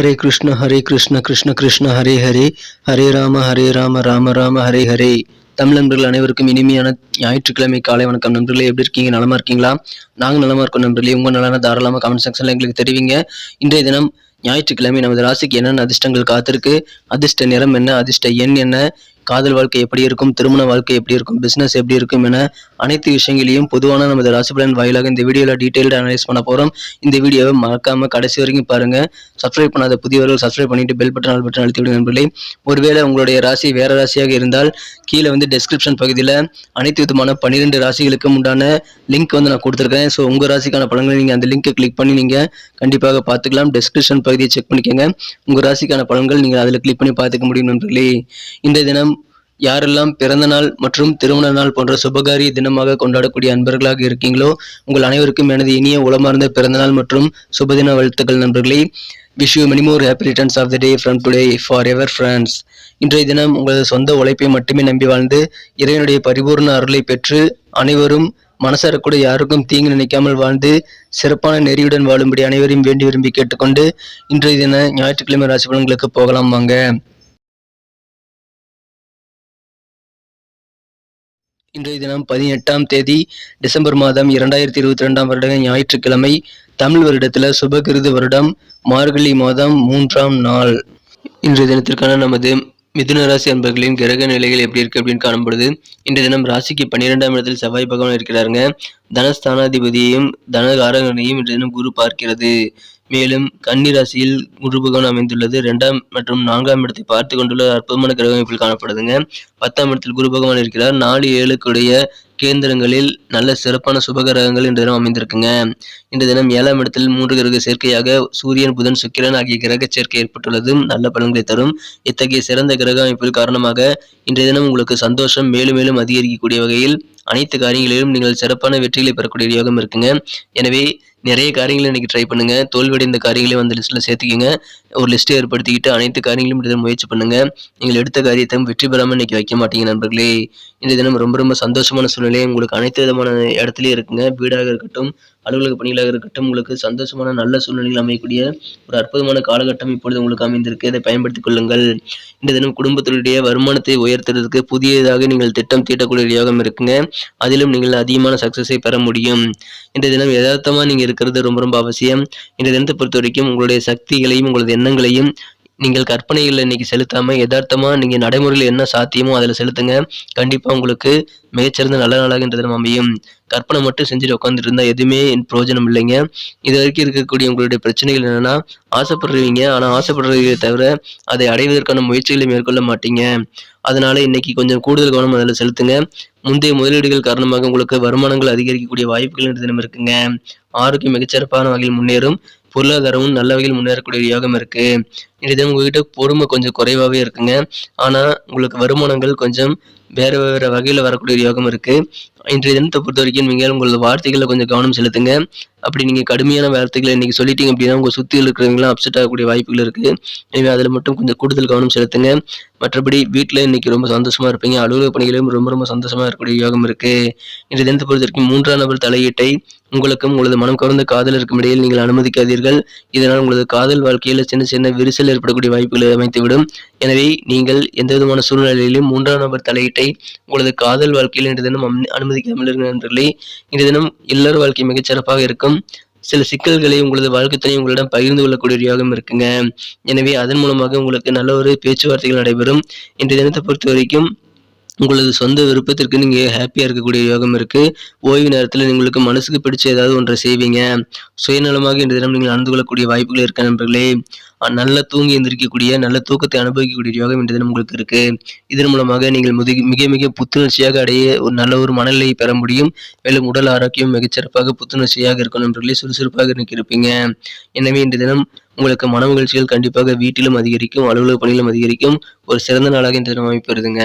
ஹரே கிருஷ்ண ஹரே கிருஷ்ண கிருஷ்ண கிருஷ்ண ஹரே ஹரே ஹரே ராம ஹரே ராம ராம ராம ஹரே ஹரே தமிழ் நண்பர்கள் அனைவருக்கும் இனிமையான ஞாயிற்றுக்கிழமை காலை வணக்கம் நண்பர்களே. எப்படி இருக்கீங்க? நலமா இருக்கீங்களா? நாங்கள் நலமா இருக்கோம் நண்பர்களே. உங்க நலன தாராளமாக கமெண்ட் செக்ஷன்ல எங்களுக்கு தெரிவிங்க. இன்றைய தினம் ஞாயிற்றுக்கிழமை நமது ராசிக்கு என்னென்ன அதிர்ஷ்டங்கள் காத்திருக்கு? அதிர்ஷ்ட நிறம் என்ன? அதிர்ஷ்ட எண் என்ன? காதல் வாழ்க்கை எப்படி இருக்கும்? திருமண வாழ்க்கை எப்படி இருக்கும்? பிஸ்னஸ் எப்படி இருக்கும்? என அனைத்து விஷயங்களையும் பொதுவான நமது ராசிபலன் வாயிலாக இந்த வீடியோவில் டீட்டெயில்டு அனலைஸ் பண்ண போகிறோம் இந்த வீடியோவை மறக்காமல் கடைசி வரைக்கும் பாருங்கள் சப்ஸ்கிரைப் பண்ணாத புதியவர்கள் சப்ஸ்கிரைப் பண்ணிட்டு பெல் பட்டன் ஆல் பட்டன் அழுத்தி விடுங்க நண்பர்களே. ஒருவேளை உங்களுடைய ராசி வேற ராசியாக இருந்தால் கீழே வந்து டெஸ்கிரிப்ஷன் பகுதியில் அனைத்து விதமான பன்னிரெண்டு ராசிகளுக்கும் உண்டான லிங்க் வந்து நான் கொடுத்துருக்கேன். ஸோ உங்கள் ராசிக்கான பலன்களை நீங்கள் அந்த லிங்கை கிளிக் பண்ணி நீங்கள் கண்டிப்பாக பார்த்துக்கலாம். டெஸ்கிரிப்ஷன் பகுதியை செக் பண்ணிக்கோங்க. உங்கள் ராசிக்கான பலன்கள் நீங்கள் அதில் கிளிக் பண்ணி பார்த்துக்க முடியும் நண்பர்களே. இந்த தினம் யாரெல்லாம் பிறந்த நாள் மற்றும் திருமண நாள் போன்ற சுபகாரிய தினமாக கொண்டாடக்கூடிய அன்பர்களாக இருக்கீங்களோ உங்கள் அனைவருக்கும் எனது இனிய உளமார்ந்த பிறந்தநாள் மற்றும் சுபதின வாழ்த்துக்கள் நண்பர்களே. Wish you many more happy returns of the day from today forever friends இன்றைய தினம் உங்களது சொந்த உழைப்பை மட்டுமே நம்பி வாழ்ந்து இறைவனுடைய பரிபூர்ண அருளை பெற்று அனைவரும் மனசார கூட யாருக்கும் தீங்கு நினைக்காமல் வாழ்ந்து சிறப்பான நெறியுடன் வாழும்படி அனைவரையும் வேண்டி விரும்பி கேட்டுக்கொண்டு இன்றைய தின ஞாயிற்றுக்கிழமை ராசி பலன்களுக்கு போகலாம் வாங்க. இன்றைய தினம் பதினெட்டாம் தேதி டிசம்பர் மாதம் இரண்டாயிரத்தி இருபத்தி ரெண்டாம் வருட ஞாயிற்றுக்கிழமை தமிழ் வருடத்துல சுபகிருது வருடம் மார்கழி மாதம் மூன்றாம் நாள். இன்றைய தினத்திற்கான நமது மிதுன ராசி அன்பர்களின் கிரக நிலைகள் எப்படி இருக்கு அப்படின்னு காணப்படுது இன்றைய தினம் ராசிக்கு பன்னிரெண்டாம் இடத்தில் செவ்வாய் பகவான் இருக்கிறாருங்க. தனஸ்தானாதிபதியையும் தனகாரகனையும் இன்றைய தினம் குரு பார்க்கிறது. மேலும் கன்னி ராசியில் குரு பகவான் அமைந்துள்ளது. இரண்டாம் மற்றும் நான்காம் இடத்தை பார்த்து கொண்டுள்ள அற்புதமான கிரக அமைப்பில் காணப்படுதுங்க. பத்தாம் இடத்தில் குரு பகவான் இருக்கிறார். நாலு ஏழுக்குடைய கேந்திரங்களில் நல்ல சிறப்பான சுபகிரகங்கள் இன்று தினம் அமைந்திருக்குங்க. இன்று தினம் ஏழாம் இடத்தில் மூன்று கிரக சேர்க்கையாக சூரியன் புதன் சுக்கிரன் ஆகிய கிரக சேர்க்கை ஏற்பட்டுள்ளது நல்ல பலன்களை தரும். இத்தகைய சிறந்த கிரக அமைப்பில் காரணமாக இன்றைய தினம் உங்களுக்கு சந்தோஷம் மேலும் மேலும் அதிகரிக்கக்கூடிய வகையில் அனைத்து காரியங்களிலும் நீங்கள் சிறப்பான வெற்றிகளை பெறக்கூடிய யோகம் இருக்குங்க. எனவே நிறைய காரியங்களை இன்னைக்கு ட்ரை பண்ணுங்க. தோல்வியடைந்த காரியங்களையும் அந்த லிஸ்ட்ல சேர்த்துக்கிங்க. ஒரு லிஸ்ட்டை ஏற்படுத்திக்கிட்டு அனைத்து காரியங்களும் எடுத்து முயற்சி பண்ணுங்க. நீங்கள் எடுத்த காரியத்தை வெற்றி பெறாமல் இன்றைக்கி வைக்க மாட்டீங்க நண்பர்களே. இந்த தினம் ரொம்ப ரொம்ப சந்தோஷமான சூழ்நிலை. உங்களுக்கு அனைத்து விதமான இடத்துலயும் இருக்குங்க. வீடாக இருக்கட்டும் அலுவலக பணிகளாக இருக்கட்டும் உங்களுக்கு சந்தோஷமான நல்ல சூழ்நிலையில் அமையக்கூடிய ஒரு அற்புதமான காலகட்டம் இப்பொழுது உங்களுக்கு அமைந்திருக்கு. இதை பயன்படுத்திக் கொள்ளுங்கள். இந்த தினம் குடும்பத்தினுடைய வருமானத்தை உயர்த்துறதுக்கு புதியதாக நீங்கள் திட்டம் தீட்டக்கூடிய யோகம் இருக்குங்க. அதிலும் நீங்கள் அதிகமான சக்சஸை பெற முடியும். இந்த தினம் யதார்த்தமாக நீங்க இருக்கிறது ரொம்ப ரொம்ப அவசியம். இந்த தினத்தை பொறுத்த வரைக்கும் உங்களுடைய சக்திகளையும் உங்களது எண்ணங்களையும் நீங்கள் கற்பனைகளில் இன்னைக்கு செலுத்தாம யதார்த்தமா நீங்க நடைமுறையில் என்ன சாத்தியமோ அதில் செலுத்துங்க. கண்டிப்பா உங்களுக்கு மிகச்சிறந்த நல்ல நாளாக இந்த தினம் அமையும். கற்பனை மட்டும் செஞ்சுட்டு உட்காந்துட்டு இருந்தா எதுவுமே பிரயோஜனம் இல்லைங்க. இது வரைக்கும் இருக்கக்கூடிய உங்களுடைய பிரச்சனைகள் என்னன்னா ஆசைப்படுறீங்க. ஆனா ஆசைப்படுறீங்க தவிர அதை அடைவதற்கான முயற்சிகளை மேற்கொள்ள மாட்டீங்க. அதனால இன்னைக்கு கொஞ்சம் கூடுதல் கவனம் அதில் செலுத்துங்க. முந்தைய முதலீடுகள் காரணமாக உங்களுக்கு வருமானங்கள் அதிகரிக்கக்கூடிய வாய்ப்புகள் இந்த தினம் இருக்குங்க. ஆரோக்கியம் மிகச்சிறப்பான வகையில் முன்னேறும். பொருளாதாரமும் நல்ல வகையில் முன்னேறக்கூடிய யோகம் இருக்கு. இந்த உங்ககிட்ட பொறுமை கொஞ்சம் குறைவாகவே இருக்குங்க. ஆனா உங்களுக்கு வருமானங்கள் கொஞ்சம் வேற வேற வகையில் வரக்கூடிய யோகம் இருக்கு. இன்றைய தினத்தை பொறுத்த வரைக்கும் நீங்கள் உங்களது வார்த்தைகளில் கொஞ்சம் கவனம் செலுத்துங்க. அப்படி நீங்கள் கடுமையான வார்த்தைகளை இன்றைக்கி சொல்லிட்டீங்க அப்படின்னா உங்கள் சுற்றி இருக்கிறவங்களாம் அப்செட் ஆகக்கூடிய வாய்ப்புகள் இருக்கு. எனவே அதில் மட்டும் கொஞ்சம் கூடுதல் கவனம் செலுத்துங்க. மற்றபடி வீட்டில் இன்னைக்கு ரொம்ப சந்தோஷமா இருப்பீங்க. அலுவலக பணிகளையும் ரொம்ப ரொம்ப சந்தோஷமா இருக்கக்கூடிய யோகம் இருக்கு. இன்றைய தினத்தை பொறுத்த வரைக்கும் மூன்றாம் நபர் தலையீட்டை உங்களுக்கும் உங்களது மனம் கவர்ந்த காதலருக்கும் இடையில் நீங்கள் அனுமதிக்காதீர்கள். இதனால் உங்களது காதல் வாழ்க்கையில் சின்ன சின்ன விரிசல் ஏற்படக்கூடிய வாய்ப்புகளை அமைத்துவிடும் எனவே நீங்கள் எந்த விதமான சூழ்நிலையிலும் மூன்றாம் நபர் தலையீட்டை உங்களது காதல் வாழ்க்கையில் இன்று தினம் அனு- அனுமதிக்காமல் இருங்க நண்பர்களே. இந்த தினம் இல்லற வாழ்க்கை மிகச்சிறப்பாக இருக்கும். சில சிக்கல்களை உங்களது வாழ்க்கை துணை உங்களிடம் பகிர்ந்து கொள்ளக்கூடிய யோகம் இருக்குங்க. எனவே அதன் மூலமாக உங்களுக்கு நல்ல ஒரு பேச்சுவார்த்தைகள் நடைபெறும். இன்றைய தினத்தை பொறுத்த வரைக்கும் உங்களது சொந்த விருப்பத்திற்கு நீங்கள் ஹாப்பியாக இருக்கக்கூடிய யோகம் இருக்குது ஓய்வு நேரத்தில் உங்களுக்கு மனசுக்கு பிடிச்ச ஏதாவது ஒன்றை செய்வீங்க. சுயநலமாக இந்த தினம் நீங்கள் நடந்து கொள்ளக்கூடிய வாய்ப்புகள் இருக்க நண்பர்களே. நல்ல நல்லா தூங்கி எந்திரிக்கக்கூடிய நல்ல தூக்கத்தை அனுபவிக்கக்கூடிய யோகம் இந்த தினம் உங்களுக்கு இருக்குது இதன் மூலமாக நீங்கள் முதி மிக மிக புத்துணர்ச்சியாக அடைய ஒரு நல்ல ஒரு மனநிலையை பெற முடியும். மேலும் உடல் ஆரோக்கியம் மிகச்சிறப்பாக புத்துணர்ச்சியாக இருக்கும் நண்பர்களே. சுறுசுறுப்பாக இன்னைக்கு இருப்பீங்க. எனவே இந்த தினம் உங்களுக்கு மன மகிழ்ச்சிகள் கண்டிப்பாக வீட்டிலும் அதிகரிக்கும் அலுவலக பணியிலும் அதிகரிக்கும். ஒரு சிறந்த நாளாக இந்த தினம் அமைப்பெறுதுங்க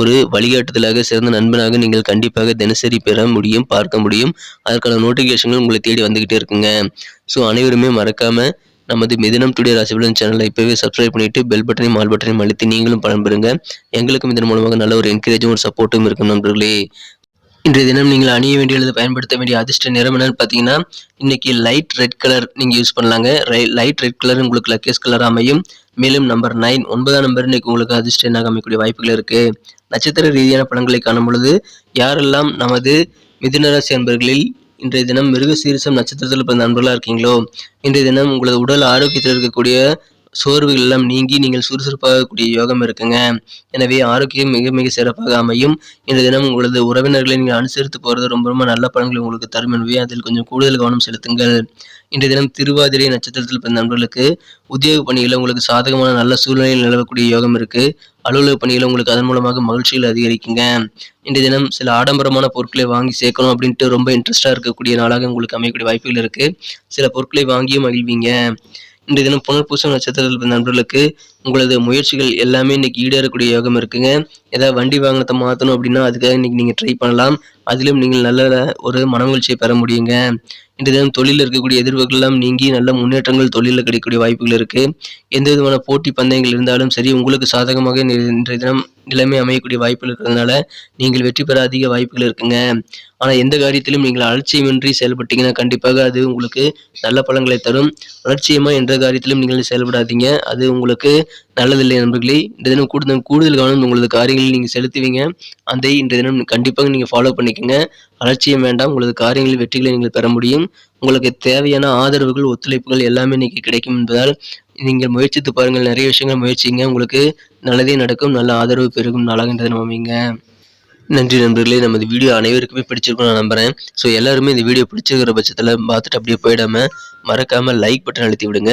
ஒரு வழிகாட்டுதலாக சிறந்த நண்பனாக நீங்கள் கண்டிப்பாக தினசரி பெற முடியும் பார்க்க முடியும். அதற்கான நோட்டிஃபிகேஷன்கள் உங்களை தேடி வந்துகிட்டே இருக்குங்க. ஸோ அனைவருமே மறக்காம நமது மிதினம் டுடே ராசிபலன் சேனலை இப்போவே சப்ஸ்கிரைப் பண்ணிட்டு பெல் பட்டனையும் ஆல் பட்டனையும் அழுத்தி நீங்களும் பயன்பெறுங்க எங்களுக்கும் இதன் மூலமாக நல்ல ஒரு என்கரேஜும் ஒரு சப்போர்ட்டும் இருக்கும் நண்பர்களே. இன்றைய தினம் நீங்கள் அணிய வேண்டிய அல்லது பயன்படுத்த வேண்டிய அதிர்ஷ்ட நிறம் என்னன்னு பார்த்தீங்கன்னா இன்னைக்கு லைட் ரெட் கலர் நீங்கள் யூஸ் பண்ணலாங்க. லைட் ரெட் கலர் உங்களுக்கு லக்கேஸ் கலர் அமையும். மேலும் நம்பர் நைன் ஒன்பதாம் நம்பர் இன்னைக்கு உங்களுக்கு அதிர்ஷ்ட அமைக்கக்கூடிய வாய்ப்புகள் இருக்குது நட்சத்திர ரீதியான பலன்களை காணும் பொழுது யாரெல்லாம் நமது மிதுனராசி அன்பர்களில் இன்றைய தினம் மிருக சீரிசம் நட்சத்திரத்தில் பிறந்த அன்பர்களாக இருக்கீங்களோ இன்றைய தினம் உங்களது உடல் ஆரோக்கியத்தில் இருக்கக்கூடிய சோர்வுகள் எல்லாம் நீங்கி நீங்கள் சுறுசுறுப்பாகக்கூடிய யோகம் இருக்குங்க. எனவே ஆரோக்கியம் மிக மிக சிறப்பாக அமையும். இந்த தினம் உங்களது உறவினர்களை நீங்கள் அனுசரித்து போகிறது ரொம்ப ரொம்ப நல்ல பலன்களை உங்களுக்கு தரும் எனவே அதில் கொஞ்சம் கூடுதல் கவனம் செலுத்துங்கள். இன்றைய தினம் திருவாதிரை நட்சத்திரத்தில் பிறந்த நண்பர்களுக்கு உத்தியோக பணிகளில் உங்களுக்கு சாதகமான நல்ல சூழ்நிலையில் நிலவக்கூடிய யோகம் இருக்கு. அலுவலக பணிகளை உங்களுக்கு அதன் மூலமாக மகிழ்ச்சிகள் அதிகரிக்குங்க. இன்றைய தினம் சில ஆடம்பரமான பொருட்களை வாங்கி சேர்க்கணும் அப்படின்ட்டு ரொம்ப இன்ட்ரெஸ்டாக இருக்கக்கூடிய நாளாக உங்களுக்கு அமையக்கூடிய வாய்ப்புகள் இருக்குது சில பொருட்களை வாங்கியும் மகிழ்வீங்க. இந்த தினம் புனர்பூசம் நட்சத்திரத்தில் நண்பர்களுக்கு உங்களது முயற்சிகள் எல்லாமே இன்னைக்கு ஈடேறக்கூடிய யோகம் இருக்குங்க. ஏதாவது வண்டி வாகனத்தை மாற்றணும் அப்படின்னா அதுக்காக இன்னைக்கு நீங்கள் ட்ரை பண்ணலாம். அதிலும் நீங்கள் நல்ல ஒரு மனமகிழ்ச்சியை பெற முடியுங்க. இன்றைய தினம் தொழிலில் இருக்கக்கூடிய எதிர்வுகள் எல்லாம் நீங்கி நல்ல முன்னேற்றங்கள் தொழிலில் கிடைக்கக்கூடிய வாய்ப்புகள் இருக்கு. எந்த விதமான போட்டி பந்தயங்கள் இருந்தாலும் சரி உங்களுக்கு சாதகமாக இன்றைய தினம் நிலைமை அமையக்கூடிய வாய்ப்புகள் இருக்கிறதுனால நீங்கள் வெற்றி பெற அதிக வாய்ப்புகள் இருக்குங்க. ஆனால் எந்த காரியத்திலும் நீங்கள் அலட்சியமின்றி செயல்பட்டீங்கன்னா கண்டிப்பாக அது உங்களுக்கு நல்ல பலன்களை தரும். அலட்சியமாக எந்த காரியத்திலும் நீங்கள் செயல்படாதீங்க. அது உங்களுக்கு நல்லதில்லை நண்பர்களே. இந்த தினம் கூடுதல் கூடுதல் கவனம் உங்களது காரியங்களில் நீங்கள் செலுத்துவீங்க. அதை இன்றைய தினம் கண்டிப்பாக நீங்கள் ஃபாலோ பண்ணி பண்ணிக்கோங்க அலட்சியம் வேண்டாம். உங்களது காரியங்களில் வெற்றிகளை நீங்கள் பெற முடியும். உங்களுக்கு தேவையான ஆதரவுகள் ஒத்துழைப்புகள் எல்லாமே இன்னைக்கு கிடைக்கும் என்பதால் நீங்கள் முயற்சித்து பாருங்கள். நிறைய விஷயங்கள் முயற்சிங்க. உங்களுக்கு நல்லதே நடக்கும். நல்ல ஆதரவு பெருகும் நாளாக இந்த நன்றி நண்பர்களே. நமது வீடியோ அனைவருக்குமே பிடிச்சிருக்கும் நான் நம்புறேன். ஸோ எல்லாருமே இந்த வீடியோ பிடிச்சிருக்கிற பட்சத்தில் பார்த்துட்டு அப்படியே போயிடாம மறக்காமல் லைக் பட்டன் அழுத்தி விடுங்க.